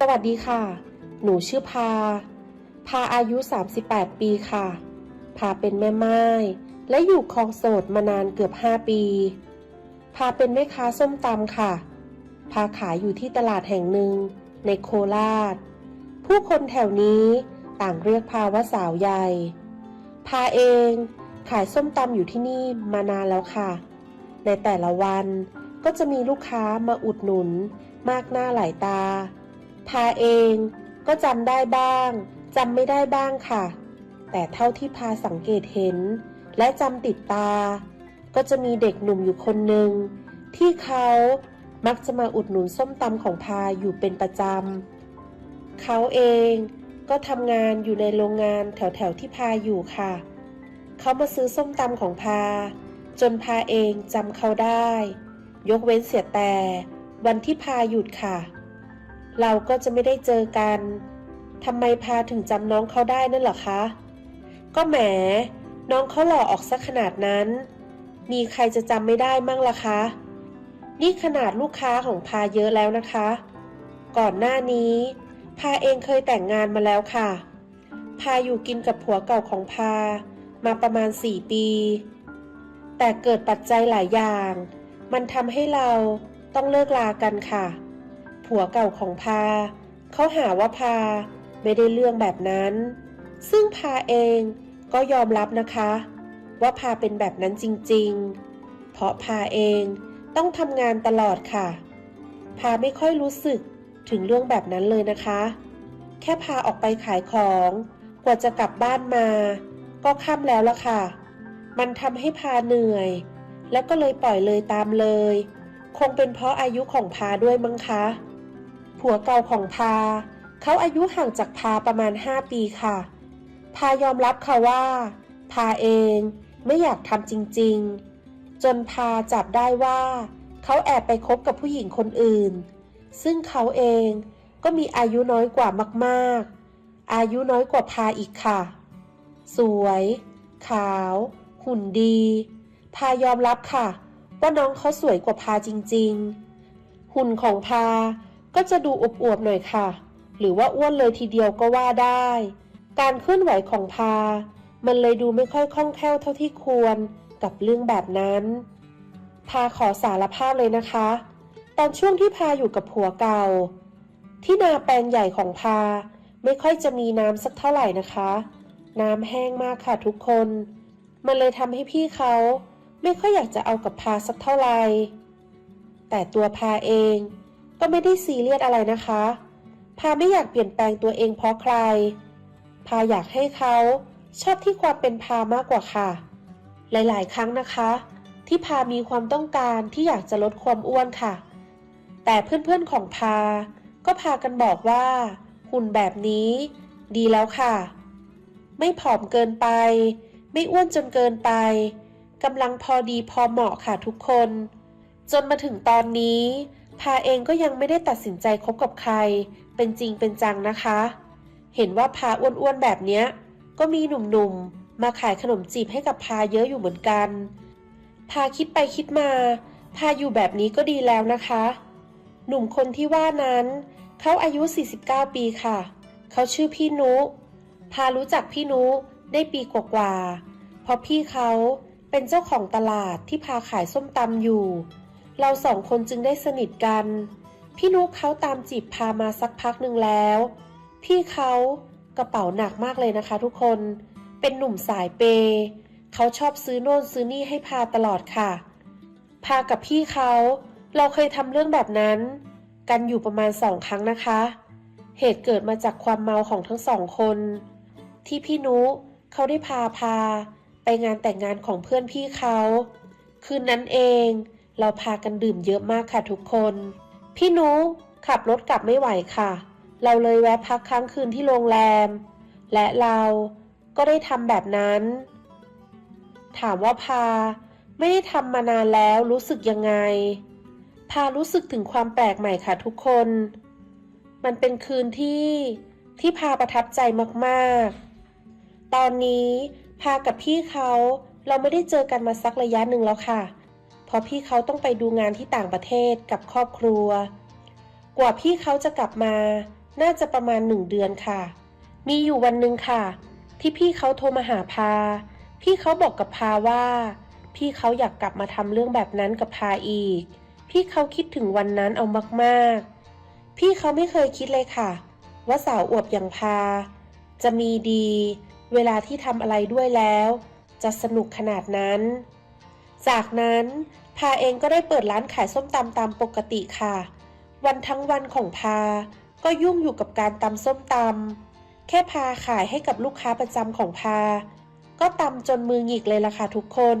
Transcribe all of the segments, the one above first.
สวัสดีค่ะ หนูชื่อพา พาอายุ 38 ปีค่ะ พาเป็นแม่ไม้และอยู่คลองโสดมานานเกือบ 5 ปี พาเป็นแม่ค้าส้มตำค่ะ พาขายอยู่ที่ตลาดแห่งหนึ่งในโคราช ผู้คนแถวนี้ต่างเรียกพาว่าสาวใหญ่ พาเองขายส้มตำอยู่ที่นี่มานานแล้วค่ะ ในแต่ละวันก็จะมีลูกค้ามาอุดหนุน มากหน้าหลายตา พาเองก็จำได้บ้างจำไม่ได้บ้างค่ะ แต่เท่าที่พาสังเกตเห็น และจำติดตา ก็จะมีเด็กหนุ่มอยู่คนหนึ่งที่เขามักจะมาอุดหนุนส้มตำของพาอยู่เป็นประจำเขาเองก็ทำงานอยู่ในโรงงานแถวๆที่พาอยู่ค่ะ เขามาซื้อส้มตำของพา จนพาเองจำเขาได้ ยกเว้นเสียแต่ วันที่พาหยุดค่ะ เราก็จะไม่ได้เจอกันทำไมพาถึงจำน้องเขาได้นั่นหรอคะ ก็แหม น้องเขาหล่อออกสักขนาดนั้น มีใครจะจำไม่ได้มั่งล่ะคะ นี่ขนาดลูกค้าของพาเยอะแล้วนะคะ ก่อนหน้านี้ พาเองเคยแต่งงานมาแล้วค่ะ พาอยู่กินกับผัวเก่าของพา มาประมาณสี่ปี แต่เกิดปัจจัยหลายอย่าง มันทำให้เราต้องเลิกลากันค่ะ ผัวเก่าของพา เขาหาว่าพาไม่ได้เรื่องแบบนั้น ซึ่งพาเองก็ยอมรับนะคะ ว่าพาเป็นแบบนั้นจริงๆ เพราะพาเองต้องทำงานตลอดค่ะ พาไม่ค่อยรู้สึกถึงเรื่องแบบนั้นเลยนะคะ แค่พาออกไปขายของ กว่าจะกลับบ้านมา ก็ค่ำแล้วละค่ะ มันทำให้พาเหนื่อย แล้วก็เลยปล่อยเลยตามเลย คงเป็นเพราะอายุของพาด้วยมั้งคะ ผัวเก่าของพา เขาอายุห่างจากพาประมาณ 5 ปีค่ะ พายอมรับค่ะว่า พาเองไม่อยากทำจริง ๆ จนพาจับได้ว่าเขาแอบไปคบกับผู้หญิงคนอื่น ซึ่งเขาเองก็มีอายุน้อยกว่ามากๆ อายุน้อยกว่าพาอีกค่ะ สวย ขาว หุ่นดี พายอมรับค่ะ ว่าน้องเขาสวยกว่าพาจริง ๆ หุ่นของพา ก็จะดูอวบๆหน่อยค่ะ หรือว่าอ้วนเลยทีเดียวก็ว่าได้ การเคลื่อนไหวของพา มันเลยดูไม่ค่อยคล่องแคล่วเท่าที่ควรกับเรื่องแบบนั้น พาขอสารภาพเลยนะคะ ตอนช่วงที่พาอยู่กับผัวเก่า ที่นาแปลงใหญ่ของพา ไม่ค่อยจะมีน้ำสักเท่าไหร่นะคะ น้ำแห้งมากค่ะทุกคน มันเลยทำให้พี่เขาไม่ค่อยอยากจะเอากับพาสักเท่าไหร่แต่ตัวพาเอง ก็ไม่ได้ซีเรียสอะไรนะคะ พาไม่อยากเปลี่ยนแปลงตัวเองเพราะใคร พาอยากให้เขาชอบที่ความเป็นพามากกว่าค่ะ หลาย ๆ ครั้งนะคะ ที่พามีความต้องการที่อยากจะลดความอ้วนค่ะ แต่เพื่อนๆของพา ก็พากันบอกว่า หุ่นแบบนี้ ดีแล้วค่ะ ไม่ผอมเกินไป ไม่อ้วนจนเกินไปกำลังพอดีพอเหมาะค่ะทุกคน จนมาถึงตอนนี้ พาเองก็ยังไม่ได้ตัดสินใจคบกับใคร เป็นจริงเป็นจังนะคะ เห็นว่าพาอ้วนๆแบบเนี้ย ก็มีหนุ่มๆ มาขายขนมจีบให้กับพาเยอะอยู่เหมือนกัน พาคิดไปคิดมา พาอยู่แบบนี้ก็ดีแล้วนะคะ หนุ่มคนที่ว่านั้น เขาอายุ 49 ปีค่ะ เขาชื่อพี่นุ พารู้จักพี่นุได้ปีกว่าๆ เพราะพี่เขาเป็นเจ้าของตลาดที่พาขายส้มตำอยู่ เราสองคนจึงได้สนิทกัน พี่นุเขาตามจีบพามาสักพักหนึ่งแล้ว พี่เขากระเป๋าหนักมากเลยนะคะทุกคน เป็นหนุ่มสายเปย์เขาชอบซื้อโน่นซื้อนี่ให้พาตลอดค่ะ พากับพี่เขา เราเคยทำเรื่องแบบนั้น กันอยู่ประมาณสองครั้งนะคะ เหตุเกิดมาจากความเมาของทั้งสองคน ที่พี่นุเขาได้พาพา ไปงานแต่งงานของเพื่อนพี่เขา คืนนั้นเอง เราพากันดื่มเยอะมากค่ะทุกคน พี่นุขับรถกลับไม่ไหวค่ะ เราเลยแวะพักค้างคืนที่โรงแรม และเราก็ได้ทำแบบนั้น ถามว่าพา ไม่ได้ทำมานานแล้วรู้สึกยังไง พารู้สึกถึงความแปลกใหม่ค่ะทุกคน มันเป็นคืนที่ที่พาประทับใจมากๆ ตอนนี้พากับพี่เขาเราไม่ได้เจอกันมาสักระยะหนึ่งแล้วค่ะ เพราะพี่เขาต้องไปดูงานที่ต่างประเทศกับครอบครัว กว่าพี่เขาจะกลับมา น่าจะประมาณหนึ่งเดือนค่ะ มีอยู่วันหนึ่งค่ะ ที่พี่เขาโทรมาหาพา พี่เขาบอกกับพาว่า พี่เขาอยากกลับมาทำเรื่องแบบนั้นกับพาอีก พี่เขาคิดถึงวันนั้นเอามากๆ พี่เขาไม่เคยคิดเลยค่ะ ว่าสาวอวบอย่างพา จะมีดี เวลาที่ทำอะไรด้วยแล้ว จะสนุกขนาดนั้น จากนั้นพาเองก็ได้เปิดร้านขายส้มตำตามปกติค่ะ วันทั้งวันของพา ก็ยุ่งอยู่กับการตำส้มตำแค่พาขายให้กับลูกค้าประจำของพา ก็ตำจนมือหงิกเลยล่ะค่ะทุกคน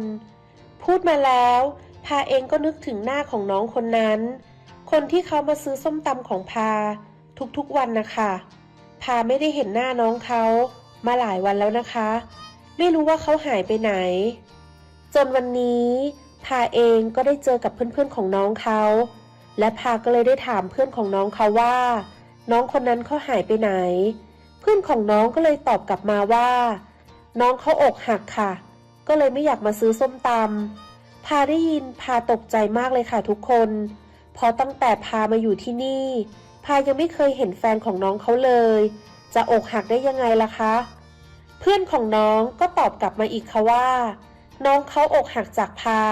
พูดมาแล้ว พาเองก็นึกถึงหน้าของน้องคนนั้น คนที่เขามาซื้อส้มตำของพา ทุกๆวันนะคะ พาไม่ได้เห็นหน้าน้องเขามาหลายวันแล้วนะคะ ไม่รู้ว่าเขาหายไปไหน จนวันนี้พาเองก็ได้เจอกับเพื่อนๆของน้องเขาและพาก็เลยได้ถามเพื่อนของน้องเขาว่า น้องคนนั้นเขาหายไปไหน เพื่อนของน้องก็เลยตอบกลับมาว่า น้องเขาอกหักค่ะ ก็เลยไม่อยากมาซื้อส้มตำพาได้ยินพาตกใจมากเลยค่ะทุกคน เพราะตั้งแต่พามาอยู่ที่นี่ พายังไม่เคยเห็นแฟนของน้องเขาเลย จะอกหักได้ยังไงล่ะคะ เพื่อนของน้องก็ตอบกลับมาอีกค่ะว่า น้องเขาอกหักจากพา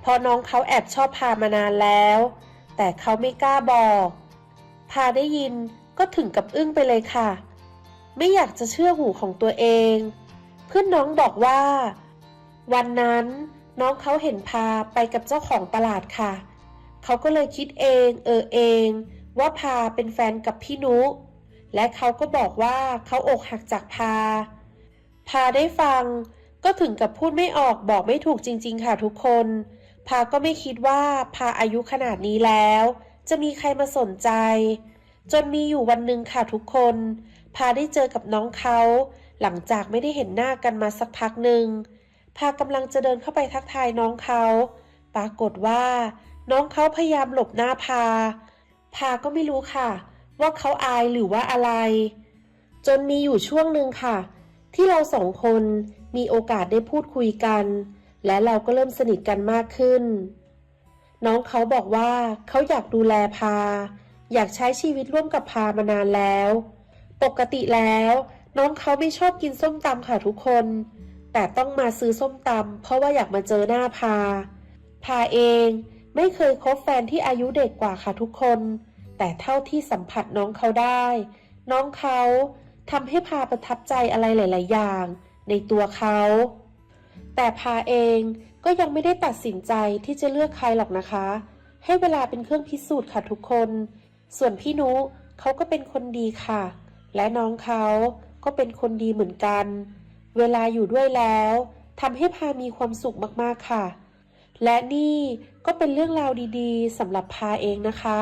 เพราะน้องเขาแอบชอบพามานานแล้ว แต่เขาไม่กล้าบอก พาได้ยินก็ถึงกับอึ้งไปเลยค่ะ ไม่อยากจะเชื่อหูของตัวเอง เพื่อนน้องบอกว่า วันนั้นน้องเขาเห็นพาไปกับเจ้าของตลาดค่ะ เขาก็เลยคิดเอง เออเอง ว่าพาเป็นแฟนกับพี่นุ และเขาก็บอกว่าเขาอกหักจากพา พาได้ฟัง ก็ถึงกับพูดไม่ออกบอกไม่ถูกจริง ๆ ค่ะทุกคน พาก็ไม่คิดว่าพาอายุขนาดนี้แล้ว จะมีใครมาสนใจ จนมีอยู่วันหนึ่งค่ะทุกคน พาได้เจอกับน้องเขา หลังจากไม่ได้เห็นหน้ากันมาสักพักหนึ่ง พากำลังจะเดินเข้าไปทักทายน้องเขา ปรากฏว่า น้องเขาพยายามหลบหน้าพา พาก็ไม่รู้ค่ะ ว่าเขาอายหรือว่าอะไร จนมีอยู่ช่วงหนึ่งค่ะ ที่เราสองคน มีโอกาสได้พูดคุยกัน และเราก็เริ่มสนิทกันมากขึ้น น้องเขาบอกว่าเขาอยากดูแลพา อยากใช้ชีวิตร่วมกับพามานานแล้ว ปกติแล้ว น้องเขาไม่ชอบกินส้มตำค่ะทุกคน แต่ต้องมาซื้อส้มตำเพราะว่าอยากมาเจอหน้าพา พาเองไม่เคยคบแฟนที่อายุเด็กกว่าค่ะทุกคน แต่เท่าที่สัมผัสน้องเขาได้ น้องเขาทำให้พาประทับใจอะไรหลาย ๆ อย่าง ในตัวเขา แต่พาเองก็ยังไม่ได้ตัดสินใจที่จะเลือกใครหรอกนะคะ ให้เวลาเป็นเครื่องพิสูจน์ค่ะทุกคน ส่วนพี่นุเขาก็เป็นคนดีค่ะ และน้องเขาก็เป็นคนดีเหมือนกัน เวลาอยู่ด้วยแล้วทำให้พามีความสุขมากๆค่ะ และนี่ก็เป็นเรื่องราวดีๆสำหรับพาเองนะคะ